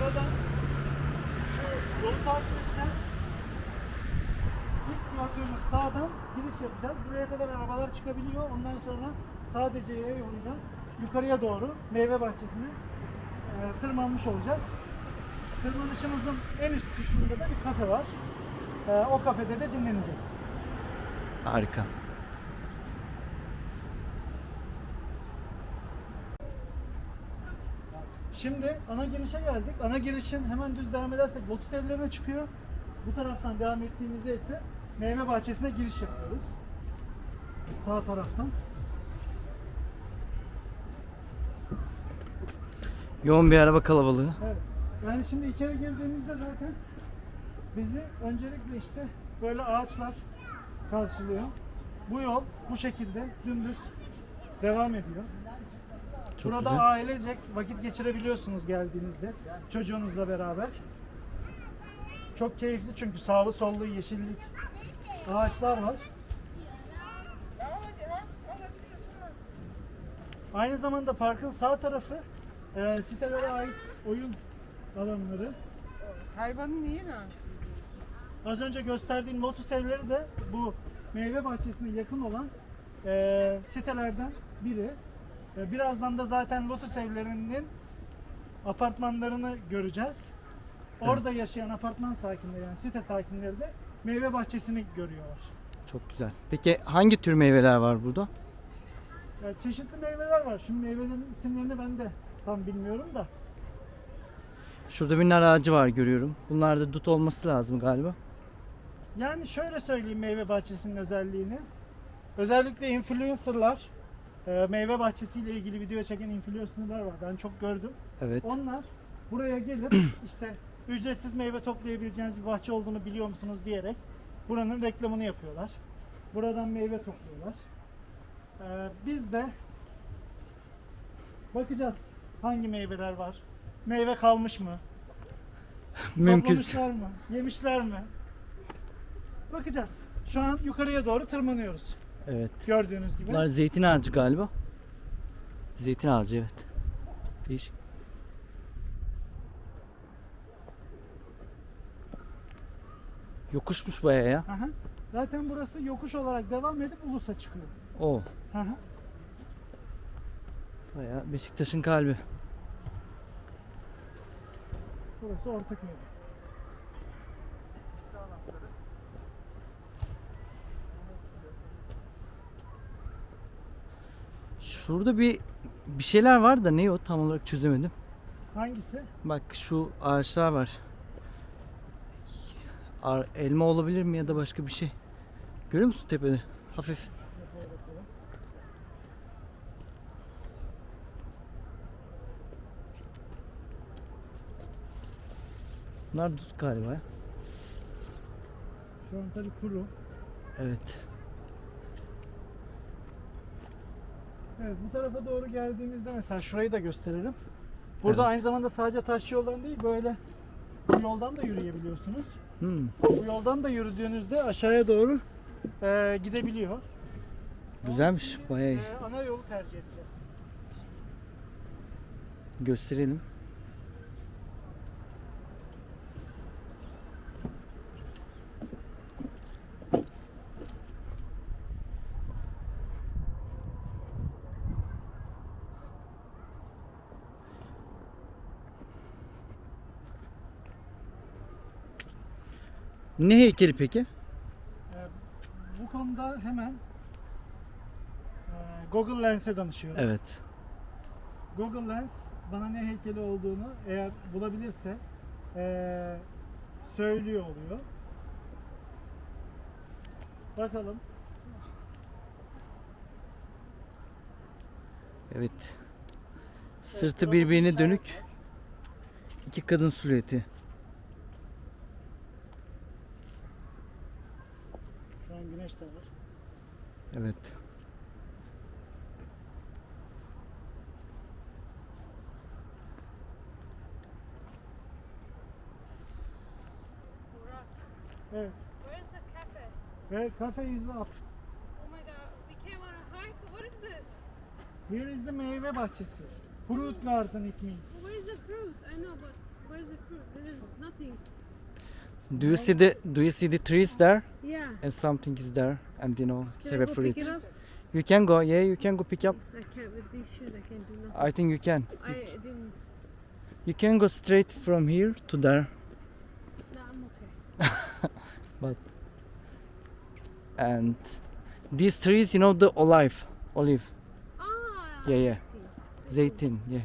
Buradan şu yolu takip edeceğiz. İlk gördüğümüz sağdan giriş yapacağız. Buraya kadar arabalar çıkabiliyor. Ondan sonra sadece yaya yoluyla yukarıya doğru meyve bahçesine e, tırmanmış olacağız. Tırmanışımızın en üst kısmında da bir kafe var. E, o kafede de dinleneceğiz. Harika. Şimdi ana girişe geldik. Ana girişin hemen düz devam edersek lotus evlerine çıkıyor. Bu taraftan devam ettiğimizde ise meyve bahçesine giriş yapıyoruz. Sağ taraftan. Yoğun bir araba kalabalığı. Evet. Yani şimdi içeri girdiğimizde zaten bizi öncelikle işte böyle ağaçlar karşılıyor. Bu yol bu şekilde dümdüz devam ediyor. Çok Burada güzel. ailecek vakit geçirebiliyorsunuz geldiğinizde çocuğunuzla beraber. Çok keyifli çünkü sağlı sollu yeşillik, ağaçlar var. Aynı zamanda parkın sağ tarafı e, sitelere ait oyun alanları. Hayvanın niye rahatsız? Az önce gösterdiğim lotus evleri de bu meyve bahçesine yakın olan e, sitelerden biri. E, birazdan da zaten lotus evlerinin apartmanlarını göreceğiz. Orada yaşayan apartman sakinleri yani site sakinleri de meyve bahçesini görüyorlar. Çok güzel. Peki hangi tür meyveler var burada? Yani çeşitli meyveler var. Şimdi meyvelerin isimlerini ben de tam bilmiyorum da. Şurada bir nar ağacı var görüyorum. Bunlarda dut olması lazım galiba. Yani şöyle söyleyeyim meyve bahçesinin özelliğini. Özellikle influencerlar, e, meyve bahçesiyle ilgili video çeken influencerlar var. Ben çok gördüm. Evet. Onlar buraya gelip işte ücretsiz meyve toplayabileceğiniz bir bahçe olduğunu biliyor musunuz diyerek buranın reklamını yapıyorlar. Buradan meyve topluyorlar. Ee, biz de bakacağız hangi meyveler var. Meyve kalmış mı? Mümkünse. Toplamışlar mı? Yemişler mi? Bakacağız. Şu an yukarıya doğru tırmanıyoruz. Evet. Gördüğünüz gibi. Bunlar zeytin ağacı galiba. Zeytin ağacı evet. Değişik. Yokuşmuş bayağı ya. Aha. Zaten burası yokuş olarak devam edip Ulus'a çıkıyor. O. Aha. Bayağı Beşiktaş'ın kalbi. Burası Ortaköy. Şurada bir bir şeyler var da ne o tam olarak çözemedim. Hangisi? Bak şu ağaçlar var. Ar- elma olabilir mi ya da başka bir şey. Görüyor musun tepede? Hafif. Bunlar dut galiba. Şu an tabii kuru. Evet. Evet bu tarafa doğru geldiğimizde mesela şurayı da gösterelim. Burada Evet. aynı zamanda sadece taş yoldan değil böyle bu yoldan da yürüyebiliyorsunuz. Hmm, Bu yoldan da yürüdüğünüzde aşağıya doğru e, gidebiliyor. güzelmiş. Bayağı iyi. e, ana yolu tercih edeceğiz. Gösterelim. Ne heykeli peki? E, bu konuda hemen e, Google Lens'e danışıyorum. Evet. Google Lens bana ne heykeli olduğunu eğer bulabilirse eee, söylüyor oluyor. Bakalım. Evet. Sırtı birbirine dönük iki kadın silüeti. Şu an güneş de var. Evet. Evet. Where's the cafe? Ve cafe is up. Oh my god, we came on a hike. What is this? Here is the meyve bahçesi. Fruit garden it means. Where's the fruit? I know, but where Where's the fruit? There's nothing. Do you see the Do you see the trees there? Yeah. And something is there, and you know, save I a go fruit. pick it? You can go. Yeah, you can go pick up. I can't with these shoes. I can't do nothing. I think you can. I didn't. You can go straight from here to there. No, I'm okay. And these trees, you know, the olive, olive, Ah. Yeah, yeah. zeytin, yeah.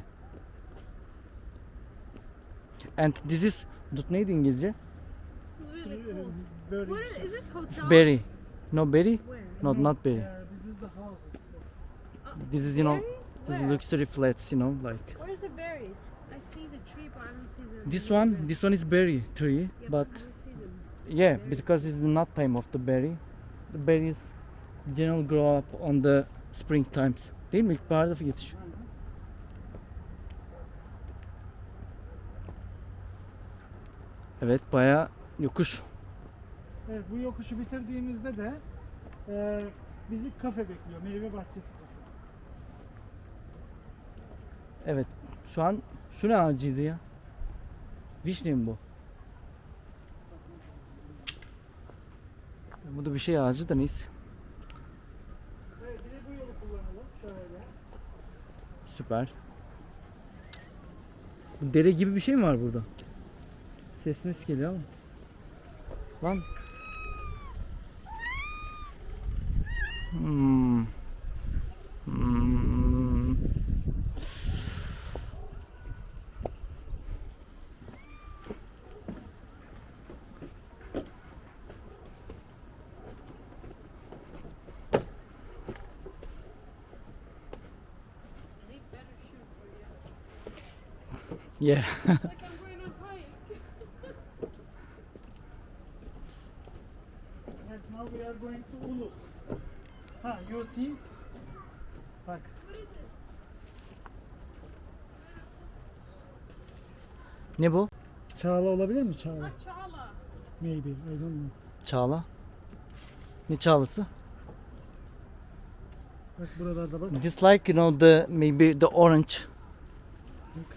And this is dut neydi İngilizce? Böyle. What is, is this hotel? It's berry. No berry? Where? No, not berry. Yeah, this is the houses. Uh, This is, you know, berries? this Where? luxury flats, you know, like. Where's the berries? I see the tree, but I don't see the. This one, berries. this one is berry tree, Yeah, but I don't see them. yeah, because it's not time of the berry. The berries generally grow up on the spring times. Değil mi? İlkbaharda yetişiyor. Evet, bayağı yokuş. Evet, bu yokuşu bitirdiğimizde de e, bizi kafe bekliyor. Meyve bahçesi. Evet, şu an şu ne ağacıydı ya? Vişne mi bu? Bu da bir şey ağacı da neyse. Evet, bir de bu yolu kullanalım. Şöyle. Süper. Bu dere gibi bir şey mi var burada? Ses mes geliyor ama. Lan. Hmm. Hmm. I need better shoes for you. Yeah. Yes, now we are going to Ulus. Ha, you see? Bak. What is it? ne bu? Çağla olabilir mi Çağla? Machala. Maybe, I don't know. Çağla. Ne çağlası? Bak buralarda bak. This like you know the maybe the orange.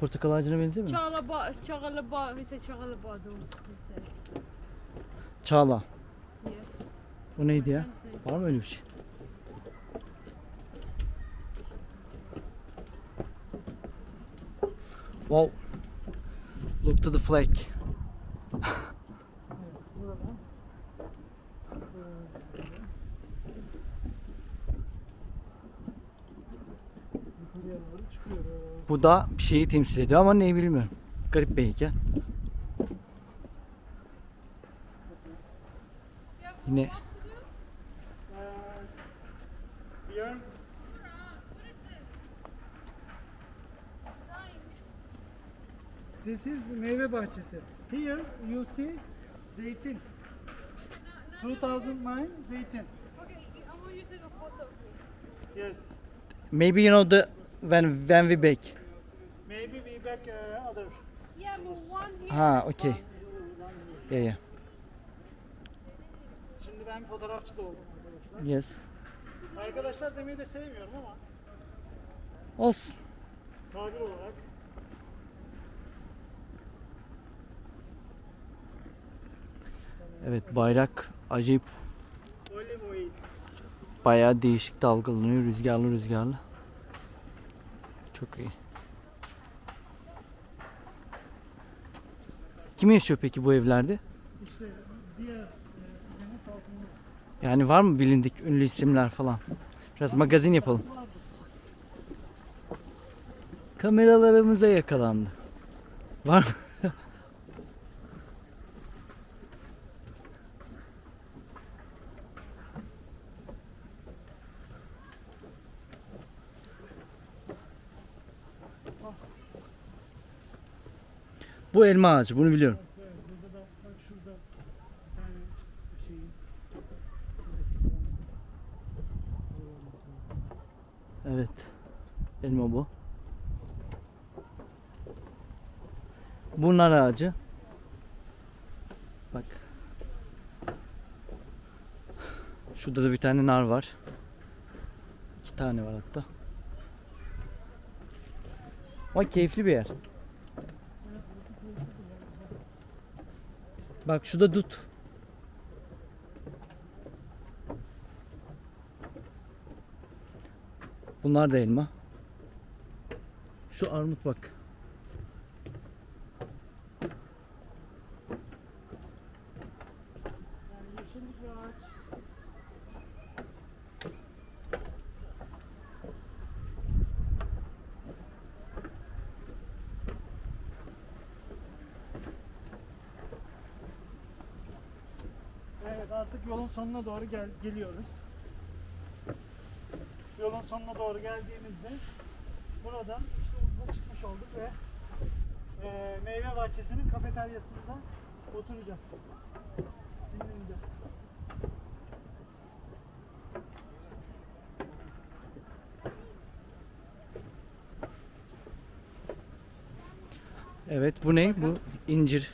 Portakal ağacına benziyor mu? Chala ba, chala ba, chala badum. We say. Çağla. Yes. O neydi ya? Var mı öyle bir şey? Wow. Look to the flag. Doğru çıkıyoruz. Bu da bir şeyi temsil ediyor ama neyi bilmiyorum. Garip bir heykel. Yine this? İs meyve bahçesi. Here you see zeytin. 2009 zeytin. Okay, I want you to take a photo. Yes. maybe you know the when when we back. Maybe we back uh, other. Yeah, but one here. Ha, okay. Yeah, yeah. Şimdi ben fotoğrafçı da oldum arkadaşlar. Yes. Arkadaşlar demeyi de sevmiyorum ama Olsun. tabir olarak Evet bayrak acayip oil. bayağı değişik dalgalanıyor rüzgarlı rüzgarlı. Çok iyi. Kim yaşıyor peki bu evlerde? İşte diğer sistemin salkımı Yani var mı bilindik ünlü isimler falan? Biraz magazin yapalım. Kameralarımıza yakalandı. Var mı? Bu elma ağacı, bunu biliyorum. Evet. Elma bu. Bu nar ağacı. Bak. Şurada da bir tane nar var. İki tane var hatta. Ama keyifli bir yer. Bak şu da dut. Bunlar da elma. Şu armut bak. Yani yeşillik bir ağaç. Evet artık yolun sonuna doğru gel geliyoruz. Yolun sonuna doğru geldiğimizde buradan işte uzuza çıkmış olduk ve eee, meyve bahçesinin kafeteryasında oturacağız. Dinleneceğiz. Evet bu ne? Bu incir.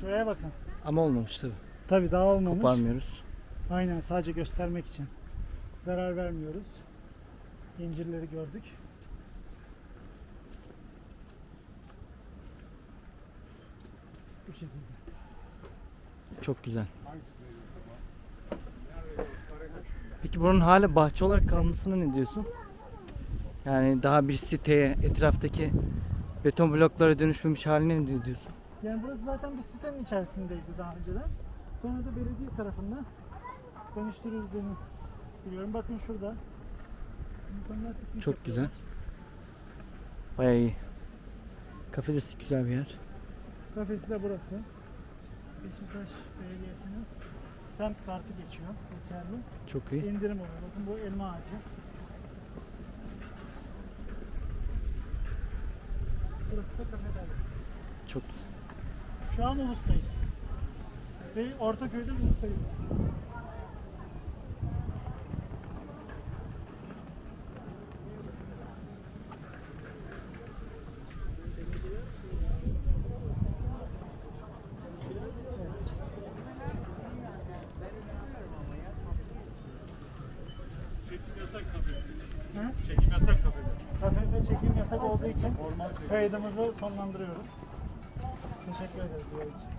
Şuraya bakın. Ama olmamış tabi. Tabii daha olmamış. Koparmıyoruz. Aynen sadece göstermek için. Zarar vermiyoruz. İncirleri gördük. Bu şekilde. Çok güzel. Peki buranın hala bahçe olarak kalmasına ne diyorsun? Yani daha bir siteye, etraftaki beton bloklara dönüşmemiş haline ne diyorsun? Yani burası zaten bir sitenin içerisindeydi daha önceden. Sonra da belediye tarafından dönüştürüldüğünü biliyorum. Bakın şurada. İnsanlar piknik Çok güzel. Bayağı iyi. Kafedesi güzel bir yer. Kafesi de burası. Beşiktaş Belediyesi'nin semt kartı geçiyor. Geçerli. Çok iyi. İndirim oluyor. Bakın bu elma ağacı. Burası da kafeterya. Çok güzel. Şu an Ulus'tayız. Ve Ortaköy'de Ulus'tayız. Hı? Çekim yasak kafede. Kafede çekim yasak olduğu için kaydımızı sonlandırıyoruz. Teşekkür ederiz.